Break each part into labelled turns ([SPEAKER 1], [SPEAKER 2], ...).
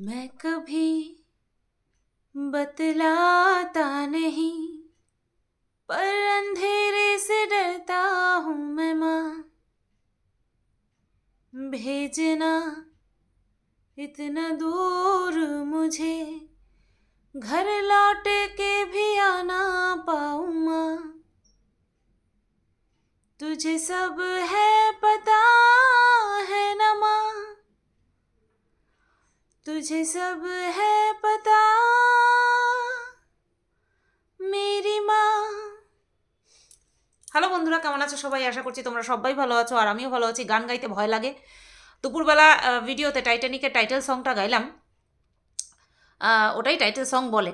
[SPEAKER 1] मैं कभी बतलाता नहीं, पर अंधेरे से डरता हूँ मैं माँ। भेजना इतना दूर मुझे, घर लौट के भी आना पाऊँ माँ। तुझे सब है पता है न माँ तुझे सब है पता মেরি মা হ্যালো বন্ধুরা কেমন আছো সবাই আশা করছি তোমরা সবাই ভালো আছো আর আমিও ভালো আছি গান গাইতে ভয় লাগে দুপুরবেলা আহ, ভিডিওতে টাইটানিকের টাইটেল সংটা গাইলাম আহ, ওটাই টাইটেল সং বলে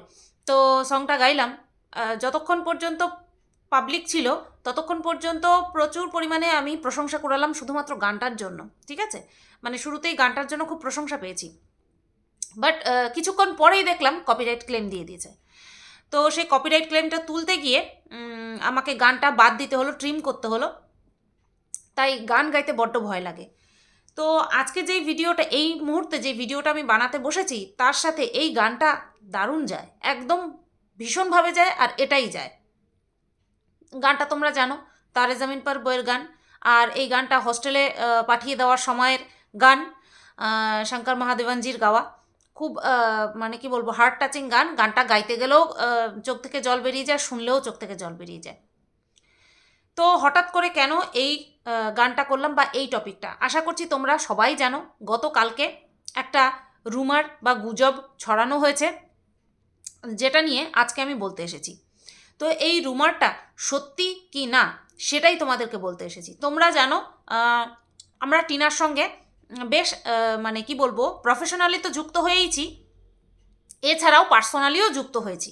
[SPEAKER 1] তো সংটা গাইলাম আহ, যতক্ষণ পর্যন্ত পাবলিক ছিল ততক্ষণ পর্যন্ত প্রচুর পরিমাণে আমি প্রশংসা করালাম শুধুমাত্র গানটার জন্য ঠিক আছে মানে শুরুতেই গানটার জন্য খুব প্রশংসা পেয়েছি বাট কিছুক্ষণ পরেই দেখলাম কপিরাইট ক্লেম দিয়ে দিয়েছে। তো সেই কপিরাইট ক্লেমটা তুলতে গিয়ে আমাকে গানটা বাদ দিতে হলো ট্রিম করতে হলো। তাই গান গাইতে বড্ড ভয় লাগে। তো আজকে যেই ভিডিওটা, এই মুহূর্তে যে ভিডিওটা আমি বানাতে বসেছি, তার সাথে এই গানটা দারুণ যায়। একদম ভীষণভাবে যায় আর এটাই যায়। গানটা তোমরা জানো তারে জামিন পার বইয়ের গান। আর এই গানটা হোস্টেলে পাঠিয়ে দেওয়ার সময়ের গান শঙ্কর মহাদেবনজির গাওয়া। খুব মানে কি বলব হার্ট টাচিং গান। গানটা গাইতে গেলেও চোখ থেকে জল বেরিয়ে যায়, শুনলেও চোখ থেকে জল বেরিয়ে যায়। তো হঠাৎ করে কেন এই গানটা করলাম বা এই টপিকটা? আশা করছি তোমরা সবাই জানো, গতকালকে একটা রুমার বা গুজব ছড়ানো হয়েছে, যেটা নিয়ে আজকে আমি বলতে এসেছি। তো এই রুমারটা সত্যি কি না, সেটাই তোমাদেরকে বলতে এসেছি। তোমরা জানো আমরা টিনার সঙ্গে বেশ মানে কি বলব প্রফেশনালি তো যুক্ত হয়েইছি, এছাড়াও পার্সোনালিও যুক্ত হয়েছি।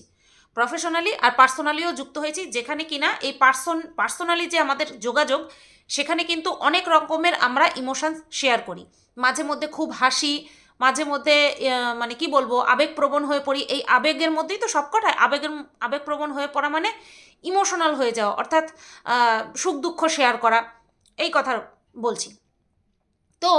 [SPEAKER 1] প্রফেশনালি আর পার্সোনালিও যুক্ত হয়েছি, যেখানে কিনা এই পার্সন পার্সোনালি যে আমাদের যোগাযোগ, সেখানে কিন্তু অনেক রকমের আমরা ইমোশনস শেয়ার করি। মাঝে মধ্যে খুব হাসি, মাঝে মধ্যে মানে কি বলব, আবেগপ্রবণ হয়ে পড়ি। এই আবেগের মধ্যেই তো সবকটায় আবেগের, আবেগপ্রবণ হয়ে পড়া মানে ইমোশনাল হয়ে যাওয়া, অর্থাৎ সুখ দুঃখ শেয়ার করা, এই কথা বলছি। তো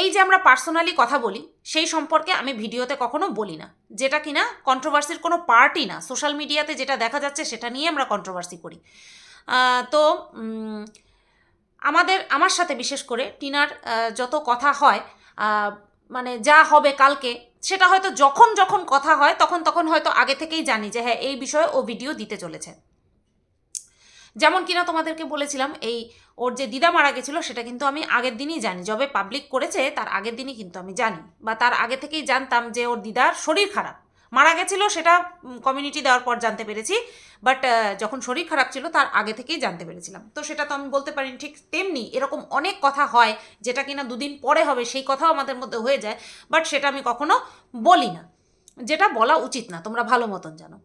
[SPEAKER 1] এই যে আমরা পার্সোনালি কথা বলি, সেই সম্পর্কে আমি ভিডিওতে কখনো বলি না। যেটা কিনা কন্ট্রোভার্সির কোনো পার্টই না সোশ্যাল মিডিয়াতে যেটা দেখা যাচ্ছে সেটা নিয়ে আমরা কন্ট্রোভার্সি করি। তো আমাদের, আমার সাথে বিশেষ করে টিনার যত কথা হয় মানে যা হবে কালকে, সেটা হয়তো যখন যখন কথা হয়, তখন তখন হয়তো আগে থেকেই জানি যে হ্যাঁ এই বিষয়ে ও ভিডিও দিতে চলেছে। যেমন কিনা তোমাদেরকে বলেছিলাম, এই ওর যে দিদা মারা গেছিল সেটা কিন্তু আমি আগের দিনই জানি। যবে পাবলিক করেছে, তার আগের দিনই কিন্তু আমি জানি। বা তার আগে থেকেই জানতাম যে ওর দিদার শরীর খারাপ। মারা গেছিল সেটা কমিউনিটি দেওয়ার পর জানতে পেরেছি। বাট যখন শরীর খারাপ ছিল তার আগে থেকেই জানতে পেরেছিলাম। তো সেটা তো আমি বলতে পারি ঠিক তেমনি এরকম অনেক কথা হয় যেটা কিনা দুদিন পরে হবে, সেই কথাও আমাদের মধ্যে হয়ে যায়। বাট সেটা আমি কখনো বলি না। যেটা বলা উচিত না, তোমরা ভালো মতন জানো।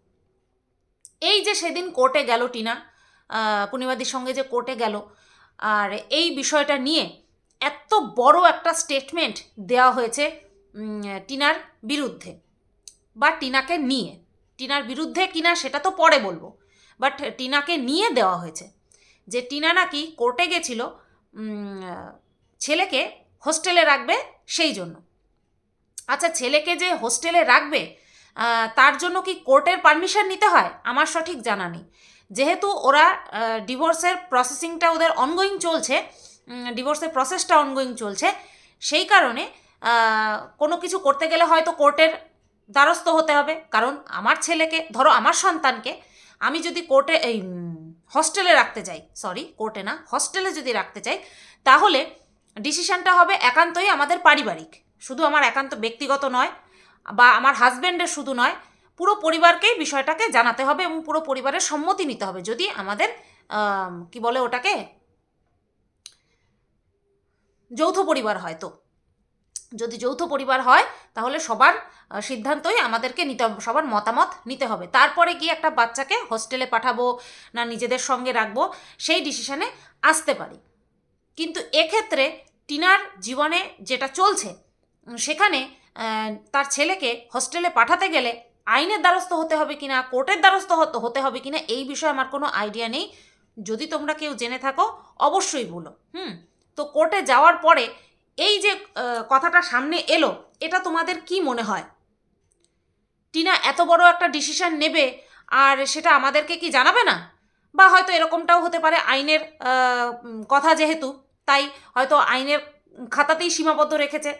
[SPEAKER 1] এই যে সেদিন কোর্টে গেল টিনা পূর্ণিমাদির সঙ্গে যে কোর্টে গেল। আর এই বিষয়টা নিয়ে এত বড় একটা স্টেটমেন্ট দেওয়া হয়েছে টিনার বিরুদ্ধে। বা টিনাকে নিয়ে, টিনার বিরুদ্ধে কিনা সেটা তো পরে বলব। বাট টিনাকে নিয়ে দেওয়া হয়েছে যে টিনা নাকি কোর্টে গেছিল ছেলেকে হোস্টেলে রাখবে সেই জন্য। আচ্ছা ছেলেকে যে হোস্টেলে রাখবে তার জন্য কি কোর্টের পারমিশন নিতে হয়? আমার সঠিক জানা নেই। যেহেতু ওরা ডিভোর্সের প্রসেসিংটা ওদের অনগোয়িং চলছে ডিভোর্সের প্রসেসটা অনগোয়িং চলছে, সেই কারণে কোনো কিছু করতে গেলে হয়তো কোর্টের দ্বারস্থ হতে হবে। কারণ আমার ছেলেকে, ধরো আমার সন্তানকে আমি যদি কোর্টে এই হস্টেলে রাখতে চাই সরি কোর্টে না হস্টেলে যদি রাখতে চাই, তাহলে ডিসিশনটা হবে একান্তই আমাদের পারিবারিক। শুধু আমার একান্ত ব্যক্তিগত নয়, বা আমার হাজব্যান্ডের শুধু নয় পুরো পরিবারকেই বিষয়টাকে জানাতে হবে এবং পুরো পরিবারের সম্মতি নিতে হবে। যদি আমাদের আম, কি বলে ওটাকে? যৌথ পরিবার হয় তো। যদি যৌথ পরিবার হয় তাহলে সবার সিদ্ধান্তই আমাদেরকে নিতে হবে সবার মতামত নিতে হবে। তারপরে গিয়ে একটা বাচ্চাকে হোস্টেলে পাঠাবো না নিজেদের সঙ্গে রাখব সেই ডিসিশনে আসতে পারি। কিন্তু এক্ষেত্রে টিনার জীবনে যেটা চলছে সেখানে তার ছেলেকে হোস্টেলে পাঠাতে গেলে আইনের দ্বারস্থ হতে হবে কিনা, কোর্টের দ্বারস্থ হতে হবে কিনা, এই বিষয়ে আমার কোনো আইডিয়া নেই। যদি তোমরা কেউ জেনে থাকো, অবশ্যই বলো। হুম? তো কোর্টে যাওয়ার পরে এই যে কথাটা সামনে এলো, এটা তোমাদের কি মনে হয়? টিনা এত বড় একটা ডিসিশন নেবে আর সেটা আমাদেরকে কি জানাবে না? বা হয়তো এরকমটাও হতে পারে আইনের কথা যেহেতু, তাই হয়তো আইনের খাতাতেই সীমাবদ্ধ রেখেছে।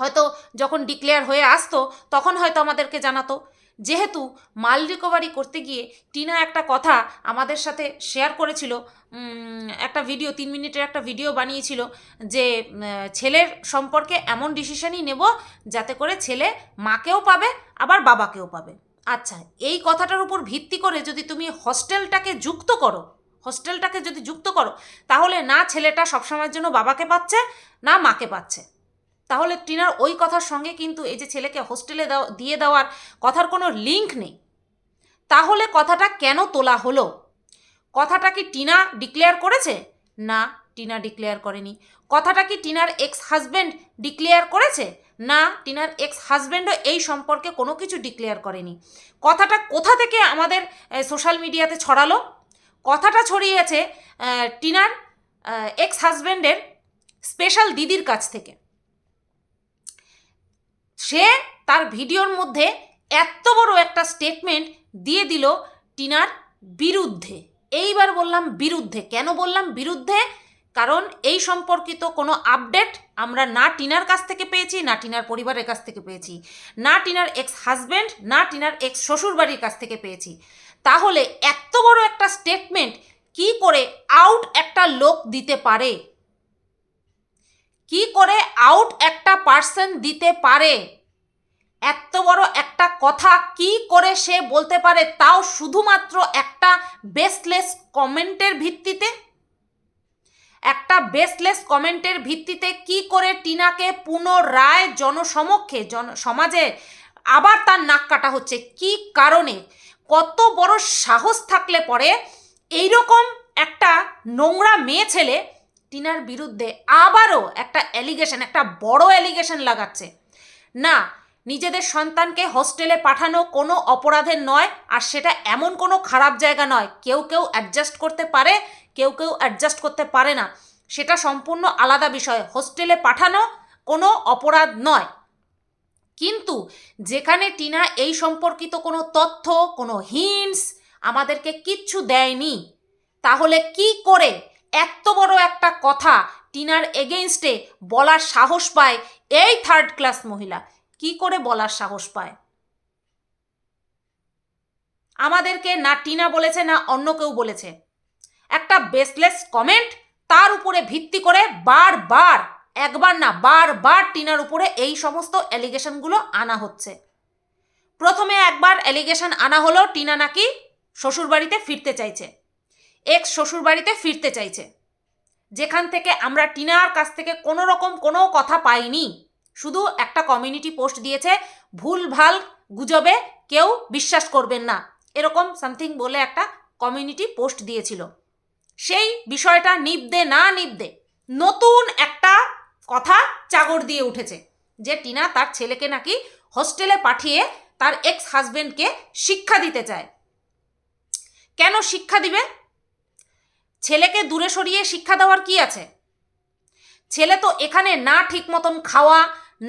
[SPEAKER 1] হয়তো যখন ডিক্লেয়ার হয়ে আসতো, তখন হয়তো আমাদেরকে জানাতো। যেহেতু মাল রিকভারি করতে গিয়ে টিনা একটা কথা আমাদের সাথে শেয়ার করেছিল একটা ভিডিও তিন মিনিটের একটা ভিডিও বানিয়েছিল যে ছেলের সম্পর্কে এমন ডিসিশনই নেব যাতে করে ছেলে মাকেও পাবে, আবার বাবাকেও পাবে। আচ্ছা এই কথাটার উপর ভিত্তি করে যদি তুমি হস্টেলটাকে যুক্ত করো হস্টেলটাকে যদি যুক্ত করো, তাহলে না ছেলেটা সবসময়ের জন্য বাবাকে পাচ্ছে, না মাকে পাচ্ছে। তাহলে টিনার ওই কথার সঙ্গে কিন্তু এই যে ছেলেকে হোস্টেলে দিয়ে দেওয়ার কথার কোনো লিঙ্ক নেই। তাহলে কথাটা কেন তোলা হলো? কথাটা কি টিনা ডিক্লেয়ার করেছে? না, টিনা ডিক্লেয়ার করেনি। কথাটা কি টিনার এক্স হাজব্যান্ড ডিক্লেয়ার করেছে? না, টিনার এক্স হাজব্যান্ডও এই সম্পর্কে কোনো কিছু ডিক্লেয়ার করেনি। কথাটা কোথা থেকে আমাদের সোশ্যাল মিডিয়াতে ছড়ালো? কথাটা ছড়িয়েছে টিনার এক্স হাজব্যান্ডের স্পেশাল দিদির কাছ থেকে। সে তার ভিডিওর মধ্যে এত বড় একটা স্টেটমেন্ট দিয়ে দিল টিনার বিরুদ্ধে। এইবার বললাম বিরুদ্ধে। কেন বললাম বিরুদ্ধে? কারণ এই সম্পর্কিত কোনো আপডেট আমরা না টিনার কাছ থেকে পেয়েছি, না টিনার পরিবারের কাছ থেকে পেয়েছি, না টিনার এক্স হাজব্যান্ড না টিনার এক্স শ্বশুরবাড়ির কাছ থেকে পেয়েছি। তাহলে এত বড় একটা স্টেটমেন্ট কি করে আউট একটা লোক দিতে পারে? কি করে আউট একটা পার্সন দিতে পারে? এত বড় একটা কথা কি করে সে বলতে পারে তাও শুধুমাত্র একটা বেসলেস কমেন্টের ভিত্তিতে? একটা বেসলেস কমেন্টের ভিত্তিতে কি করে টিনাকে পুনরায় জনসমক্ষে, জন, সমাজে আবার তার নাক কাটা হচ্ছে? কি কারণে? কত বড় সাহস থাকলে পরে এইরকম একটা নোংরা মেয়ে ছেলে টিনার বিরুদ্ধে আবারও একটা অ্যালিগেশন একটা বড় অ্যালিগেশন লাগাচ্ছে। না, নিজেদের সন্তানকে হোস্টেলে পাঠানো কোনো অপরাধের নয়, আর সেটা এমন কোনো খারাপ জায়গা নয়। কেউ কেউ অ্যাডজাস্ট করতে পারে, কেউ কেউ অ্যাডজাস্ট করতে পারে না। সেটা সম্পূর্ণ আলাদা বিষয়। হোস্টেলে পাঠানো কোনো অপরাধ নয়। কিন্তু যেখানে টিনা এই সম্পর্কিত কোনো তথ্য, কোনো হিন্টস আমাদেরকে কিচ্ছু দেয়নি, তাহলে কি করে এত বড় একটা কথা টিনার এগেনস্টে বলার সাহস পায় এই থার্ড ক্লাস মহিলা। কি করে বলার সাহস পায়? আমাদেরকে না টিনা বলেছে, না অন্য কেউ বলেছে। একটা বেসলেস কমেন্ট তার উপরে ভিত্তি করে বারবার, একবার না বারবার টিনার উপরে এই সমস্ত অ্যালিগেশনগুলো আনা হচ্ছে। প্রথমে একবার অ্যালিগেশন আনা হলো, টিনা নাকি শ্বশুরবাড়িতে ফিরতে চাইছে। এক্স শ্বশুরবাড়িতে ফিরতে চাইছে। যেখান থেকে আমরা টিনার কাছ থেকে কোনো রকম কোনো কথা পাইনি। শুধু একটা কমিউনিটি পোস্ট দিয়েছে, ভুল ভালো গুজবে কেউ বিশ্বাস করবেন না। এরকম সামথিং বলে একটা কমিউনিটি পোস্ট দিয়েছিল। সেই বিষয়টা নিবদে না নিবদে নতুন একটা কথা চাগর দিয়ে উঠেছে, যে টিনা তার ছেলেকে নাকি হোস্টেলে পাঠিয়ে তার এক্স হাজবেন্ডকে শিক্ষা দিতে চায়। কেন শিক্ষা দিবে? ছেলেকে দূরে সরিয়ে শিক্ষা দেওয়ার কি আছে? ছেলে তো এখানে না ঠিক মতন খাওয়া,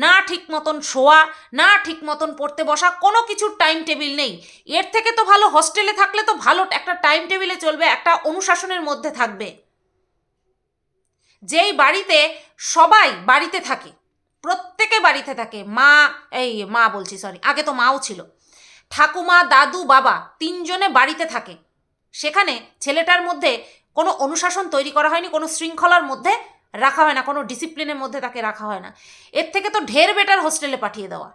[SPEAKER 1] না ঠিক মতন শোয়া, না ঠিক মতন পড়তে বসা কোনো কিছুর টাইম টেবিল নেই। এর থেকে তো ভালো হস্টেলে থাকলে তো ভালো একটা টাইম টেবিলে চলবে, একটা অনুশাসনের মধ্যে থাকবে। যেই বাড়িতে সবাই বাড়িতে থাকে, প্রত্যেকে বাড়িতে থাকে, মা, এই মা বলছি সরি আগে তো মাও ছিল। ঠাকুমা, দাদু, বাবা তিনজনে বাড়িতে থাকে। সেখানে ছেলেটার মধ্যে কোনো অনুশাসন তৈরি করা হয়নি, কোনো শৃঙ্খলার মধ্যে রাখা হয় না, কোনো ডিসিপ্লিনের মধ্যে তাকে রাখা হয় না। এর থেকে তো ঢের বেটার হোস্টেলে পাঠিয়ে দেওয়া।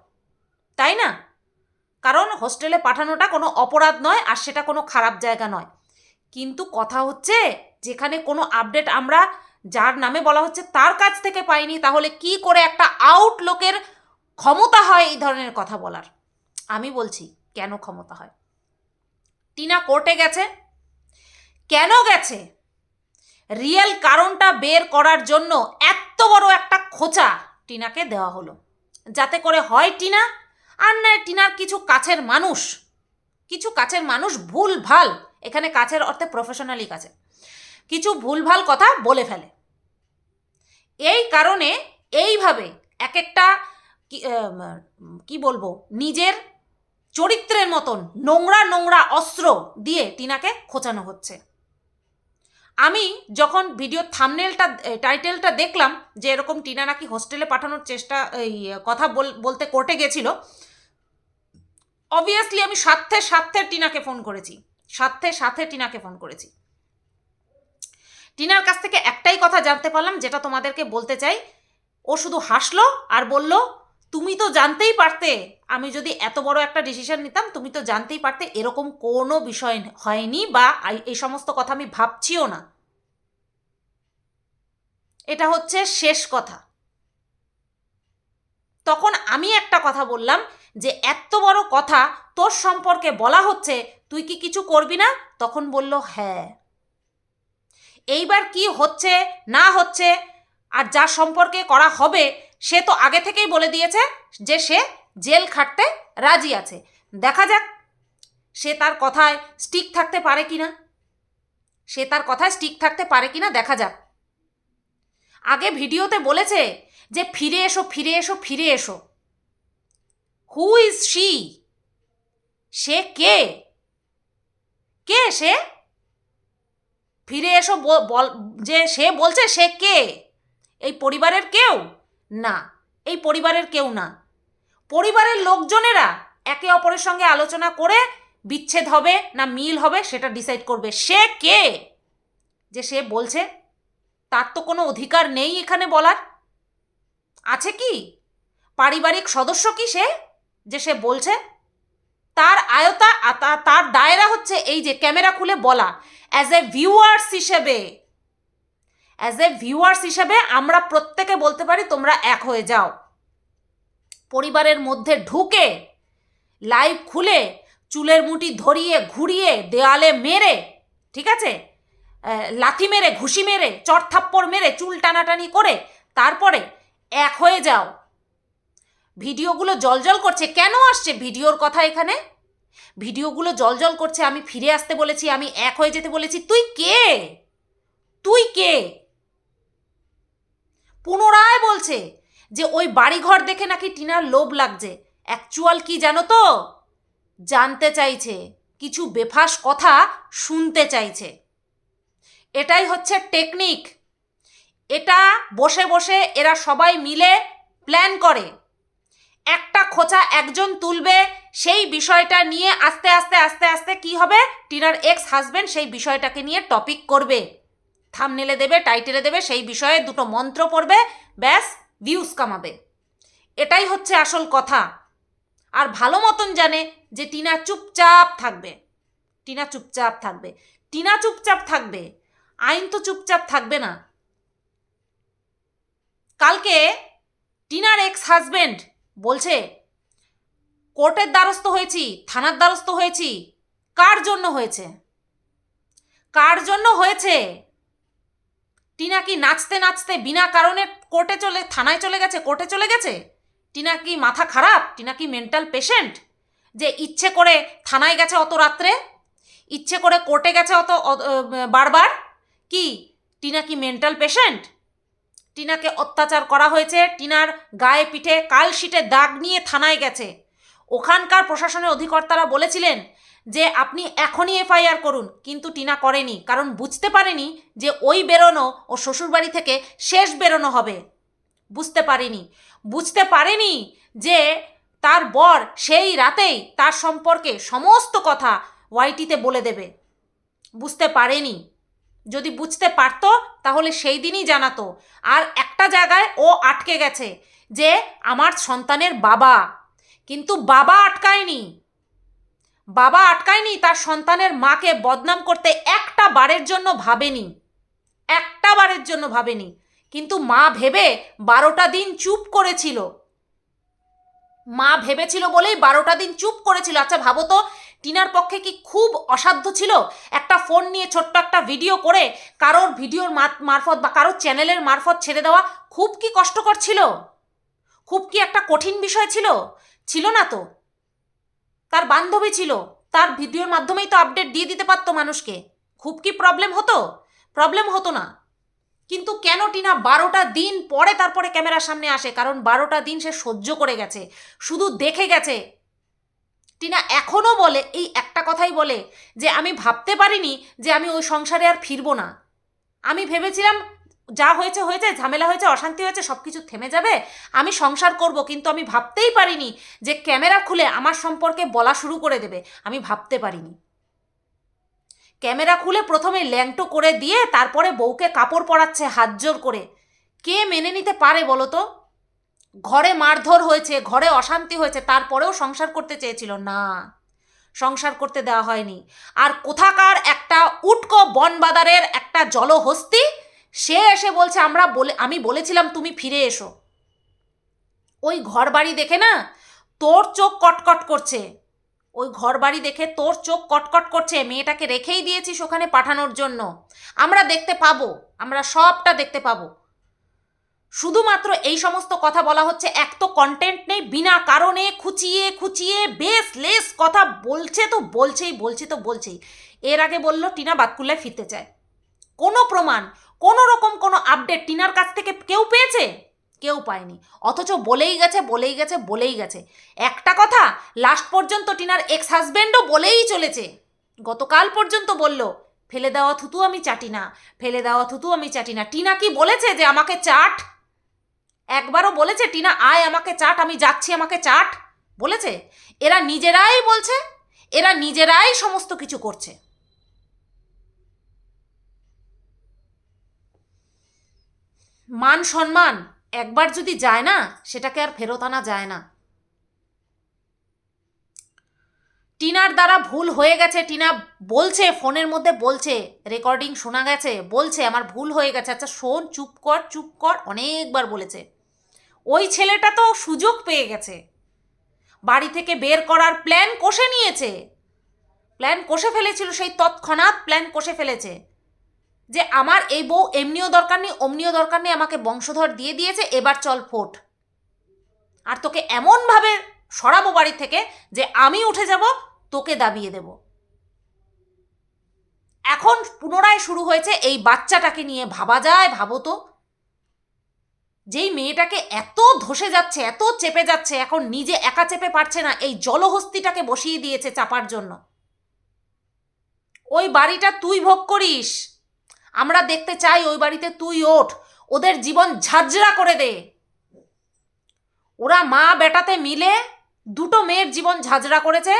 [SPEAKER 1] তাই না? কারণ হোস্টেলে পাঠানোটা কোনো অপরাধ নয় আর সেটা কোনো খারাপ জায়গা নয়। কিন্তু কথা হচ্ছে, যেখানে কোনো আপডেট আমরা যার নামে বলা হচ্ছে তার কাছ থেকে পাইনি, তাহলে কি করে একটা আউট লোকের ক্ষমতা হয় এই ধরনের কথা বলার? আমি বলছি, কেন ক্ষমতা হয়? টিনা কোর্টে গেছে। কেন গেছে? রিয়েল কারণটা বের করার জন্য এত বড় একটা খোঁচা টিনাকে দেওয়া হলো। যাতে করে হয় টিনা আর নয় টিনার কিছু কাছের মানুষ, কিছু কাছের মানুষ ভুল ভালো এখানে কাছের অর্থে প্রফেশনালি কাছে, কিছু ভুলভাল কথা বলে ফেলে। এই কারণে এইভাবে এক একটা কি বলব, নিজের চরিত্রের মতন নোংরা নোংরা অস্ত্র দিয়ে টিনাকে খোঁচানো হচ্ছে। আমি যখন ভিডিও থামনেলটা টাইটেলটা দেখলাম যে এরকম টিনা নাকি হোস্টেলে পাঠানোর চেষ্টা, এই, কথা বল- বলতে কোর্টে গেছিল অবভিয়াসলি আমি সাথে সাথে টিনাকে ফোন করেছি। সাথে সাথে টিনাকে ফোন করেছি। টিনার কাছ থেকে একটাই কথা জানতে পারলাম, যেটা তোমাদেরকে বলতে চাই, ও শুধু হাসলো আর বলল তুমি তো জানতেই পারতে, আমি যদি এত বড় একটা ডিসিশন নিতাম, তুমি তো জানতেই পারতে এরকম কোনো বিষয় হয়নি বা এই সমস্ত কথা আমি ভাবছিও না। এটা হচ্ছে শেষ কথা। তখন আমি একটা কথা বললাম যে, এত বড় কথা তোর সম্পর্কে বলা হচ্ছে, তুই কি কিছু করবি না? তখন বলল হ্যাঁ। এইবার কি হচ্ছে, না হচ্ছে, আর যা সম্পর্কে করা হবে সে তো আগে থেকেই বলে দিয়েছে যে সে জেল খাটতে রাজি আছে। দেখা যাক, সে তার কথায় স্টিক থাকতে পারে কিনা। সে তার কথায় স্টিক থাকতে পারে কিনা দেখা যাক। আগে ভিডিওতে বলেছে যে, ফিরে এসো ফিরে এসো ফিরে এসো। হু ইজ শি সে কে? কে সে? ফিরে এসো যে সে বলছে সে কে? এই পরিবারের কেউ? না, এই পরিবারের কেউ না। পরিবারের লোকজনেরা একে অপরের সঙ্গে আলোচনা করে বিচ্ছেদ হবে না মিল হবে সেটা ডিসাইড করবে। সে কে? যে সে বলছে, তার তো কোনো অধিকার নেই এখানে বলার। আছে কি? পারিবারিক সদস্য কি সে? যে সে বলছে, তার আয়তা তার দায়রা হচ্ছে এই যে ক্যামেরা খুলে বলা। অ্যাজ এ ভিউয়ার্স হিসেবে অ্যাজ এ ভিউয়ার্স হিসেবে আমরা প্রত্যেকে বলতে পারি তোমরা এক হয়ে যাও। পরিবারের মধ্যে ঢুকে লাইভ খুলে চুলের মুঠি ধরিয়ে, ঘুরিয়ে দেওয়ালে মেরে, ঠিক আছে? লাথি মেরে, ঘুষি মেরে চড়থাপ্পড় মেরে, চুল টানাটানি করে তারপরে এক হয়ে যাও। ভিডিওগুলো জলজল করছে। কেন আসছে ভিডিওর কথা এখানে? ভিডিওগুলো জলজল করছে। আমি ফিরে আসতে বলেছি, আমি এক হয়ে যেতে বলেছি। তুই কে? তুই কে? পুনরায় বলছে যে ওই বাড়িঘর দেখে নাকি টিনার লোভ লাগছে। অ্যাকচুয়াল কি জানো তো? জানতে চাইছে, কিছু বেফাস কথা শুনতে চাইছে। এটাই হচ্ছে টেকনিক এটা বসে বসে এরা সবাই মিলে প্ল্যান করে। একটা খোঁচা একজন তুলবে, সেই বিষয়টা নিয়ে আস্তে আস্তে আস্তে আস্তে কি হবে? টিনার এক্স হাজবেন্ড সেই বিষয়টাকে নিয়ে টপিক করবে। থামনেলে দেবে টাইটেলে দেবে, সেই বিষয়ে দুটো মন্ত্র পড়বে, ব্যাস ভিউজ কামাবে। এটাই হচ্ছে আসল কথা। আর ভালো মতন জানে যে টিনা চুপচাপ থাকবে। টিনা চুপচাপ থাকবে। টিনা চুপচাপ থাকবে। আইন তো চুপচাপ থাকবে না। কালকে টিনার এক্স হাজবেন্ড বলছে, কোর্টের দ্বারস্থ হয়েছি, থানার দ্বারস্থ হয়েছি। কার জন্য হয়েছে? কার জন্য হয়েছে? টিনা কি নাচতে নাচতে বিনা কারণে কোর্টে চলে, থানায় চলে গেছে? কোর্টে চলে গেছে? টিনা কি মাথা খারাপ? টিনা কি মেন্টাল পেশেন্ট যে ইচ্ছে করে থানায় গেছে অত রাত্রে? ইচ্ছে করে কোর্টে গেছে অত বারবার? কি? টিনা কি মেন্টাল পেশেন্ট টিনাকে অত্যাচার করা হয়েছে? টিনার গায়ে পিঠে কালশিটে দাগ নিয়ে থানায় গেছে? ওখানকার প্রশাসনের অধিকর্তারা বলেছিলেন যে আপনি এখনই এফআইআর করুন। কিন্তু টিনা করেনি, কারণ বুঝতে পারেনি যে ওই বেরোনো ও শ্বশুরবাড়ি থেকে শেষ বেরোনো হবে। বুঝতে পারেনি। বুঝতে পারেনি যে তার বর সেই রাতেই তার সম্পর্কে সমস্ত কথা ওয়াইটিতে বলে দেবে। বুঝতে পারেনি। যদি বুঝতে পারতো, তাহলে সেই দিনই জানাতো। আর একটা জায়গায় ও আটকে গেছে যে আমার সন্তানের বাবা। কিন্তু বাবা আটকায়নি। বাবা আটকায়নি, তার সন্তানের মাকে বদনাম করতে একটা বারের জন্য ভাবেনি। একটা বারের জন্য ভাবেনি। কিন্তু মা ভেবে বারোটা দিন চুপ করেছিল। মা ভেবেছিল বলেই বারোটা দিন চুপ করেছিল। আচ্ছা ভাবো তো, টিনার পক্ষে কি খুব অসাধ্য ছিল একটা ফোন নিয়ে ছোট্ট একটা ভিডিও করে কারোর ভিডিওর মারফত বা কারোর চ্যানেলের মারফত ছেড়ে দেওয়া খুব কি কষ্টকর ছিল? খুব কি একটা কঠিন বিষয় ছিল? ছিল না তো। তার বান্ধবী ছিল। তার ভিডিওর মাধ্যমেই তো আপডেট দিয়ে দিতে পারতো মানুষকে। খুব কি প্রবলেম হতো? প্রবলেম হতো না। কিন্তু কেন টিনা বারোটা দিন পরে তারপরে ক্যামেরার সামনে আসে? কারণ বারোটা দিন সে সহ্য করে গেছে। শুধু দেখে গেছে। টিনা এখনও বলে, এই একটা কথাই বলে যে, আমি ভাবতে পারিনি যে আমি ওই সংসারে আর ফিরবো না। আমি ভেবেছিলাম যা হয়েছে হয়েছে, ঝামেলা হয়েছে, অশান্তি হয়েছে সব কিছু থেমে যাবে। আমি সংসার করব, কিন্তু আমি ভাবতেই পারিনি যে ক্যামেরা খুলে আমার সম্পর্কে বলা শুরু করে দেবে। আমি ভাবতে পারিনি। ক্যামেরা খুলে প্রথমে ল্যাংটো করে দিয়ে তারপরে বউকে কাপড় পরাচ্ছে হাত জোর করে। কে মেনে নিতে পারে বলো তো? ঘরে মারধর হয়েছে, ঘরে অশান্তি হয়েছে, তারপরেও সংসার করতে চেয়েছিল। না, সংসার করতে দেওয়া হয়নি। আর কোথাকার একটা উটকো বনবাদারের একটা জলহস্তি সে এসে বলছে, আমরা বলে, আমি বলেছিলাম তুমি ফিরে এসো। ওই ঘর বাড়ি দেখে না তোর চোখ কটকট করছে। ওই ঘর বাড়ি দেখে তোর চোখ কটকট করছে। মেয়েটাকে রেখেই দিয়েছিস ওখানে পাঠানোর জন্য। আমরা দেখতে পাবো, আমরা সবটা দেখতে পাবো। শুধুমাত্র এই সমস্ত কথা বলা হচ্ছে, এক তো কন্টেন্ট নেই, বিনা কারণে খুচিয়ে খুচিয়ে, বেশ, লেস কথা বলছে তো বলছেই, বলছে তো বলছেই। এর আগে বলল, টিনা বাতকুল্লায় ফিরতে চায়। কোনো প্রমাণ কোনো রকম কোনো আপডেট টিনার কাছ থেকে কেউ পেয়েছে? কেউ পায়নি। অথচ বলেই গেছে বলেই গেছে বলেই গেছে। একটা কথা লাস্ট পর্যন্ত টিনার এক্স হাজব্যান্ডও বলেই চলেছে। গতকাল পর্যন্ত বলল, ফেলে দেওয়া থুতু আমি চাটি না, ফেলে দেওয়া থুতু আমি চাটি না। টিনা কি বলেছে যে আমাকে চাট? একবারও বলেছে, টিনা, আয় আমাকে চাট, আমি যাচ্ছি আমাকে চাট। বলেছে? এরা নিজেরাই বলছে, এরা নিজেরাই সমস্ত কিছু করছে। মান সম্মান একবার যদি যায় না, সেটাকে আর ফেরত আনা যায় না। টিনার দ্বারা ভুল হয়ে গেছে, টিনা বলছে, ফোনের মধ্যে বলছে, রেকর্ডিং শোনা গেছে, বলছে, আমার ভুল হয়ে গেছে। আচ্ছা শোন, চুপ কর চুপ কর, অনেকবার বলেছে। ওই ছেলেটা তো সুযোগ পেয়ে গেছে। বাড়ি থেকে বের করার প্ল্যান কষে নিয়েছে। প্ল্যান কষে ফেলেছিল, সেই তৎক্ষণাৎ প্ল্যান কষে ফেলেছে। যে আমার এই বউ এমনিও দরকার নেই, অমনিও দরকার নেই, আমাকে বংশধর দিয়ে দিয়েছে, এবার চল ফোট। আর তোকে এমনভাবে সরাবো বাড়ি থেকে যে আমি উঠে যাব, তোকে দাবিয়ে দেব। এখন পুনরায় শুরু হয়েছে এই বাচ্চাটাকে নিয়ে ভাবা যায়, ভাবো তো। যেই মেয়েটাকে এত ধসে যাচ্ছে, এত চেপে যাচ্ছে, এখন নিজে একা চেপে পারছে না, এই জলহস্তিটাকে বসিয়ে দিয়েছে চাপার জন্য। ওই বাড়িটা তুই ভোগ করিস। আমরা দেখতে চাই ওই বাড়িতে তুই ওঠ। ওদের জীবন ঝাঁঝরা করে দে। ওরা মা বেটাতে মিলে দুটো মেয়ের জীবন ঝাঁঝরা করেছে।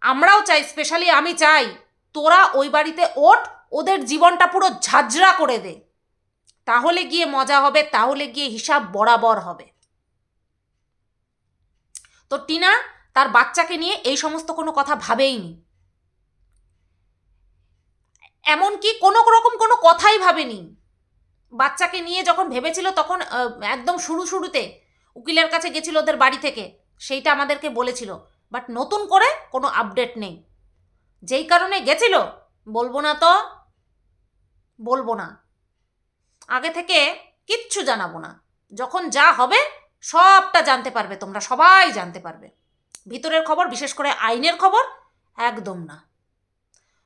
[SPEAKER 1] আমরাও চাই স্পেশালি আমি চাই, তোরা ওই বাড়িতে ওঠ, ওদের জীবনটা পুরো ঝাঁঝরা করে দে। তাহলে গিয়ে মজা হবে, তাহলে গিয়ে হিসাব বরাবর হবে। তো টিনা, তার বাচ্চাকে নিয়ে এই সমস্ত কোনো কথা ভাবেইনি। এমনকি কোনো রকম কোনো কথাই ভাবেনি। বাচ্চাকে নিয়ে যখন ভেবেছিল তখন একদম শুরু শুরুতে উকিলের কাছে গেছিল ওদের বাড়ি থেকে, সেইটা আমাদেরকে বলেছিল। বাট নতুন করে কোনো আপডেট নেই। যেই কারণে গেছিল, বলব না তো, বলব না। আগে থেকে কিচ্ছু জানাব না। যখন যা হবে, সবটা জানতে পারবে তোমরা, সবাই জানতে পারবে। ভিতরের খবর, বিশেষ করে আইনের খবর, একদম না।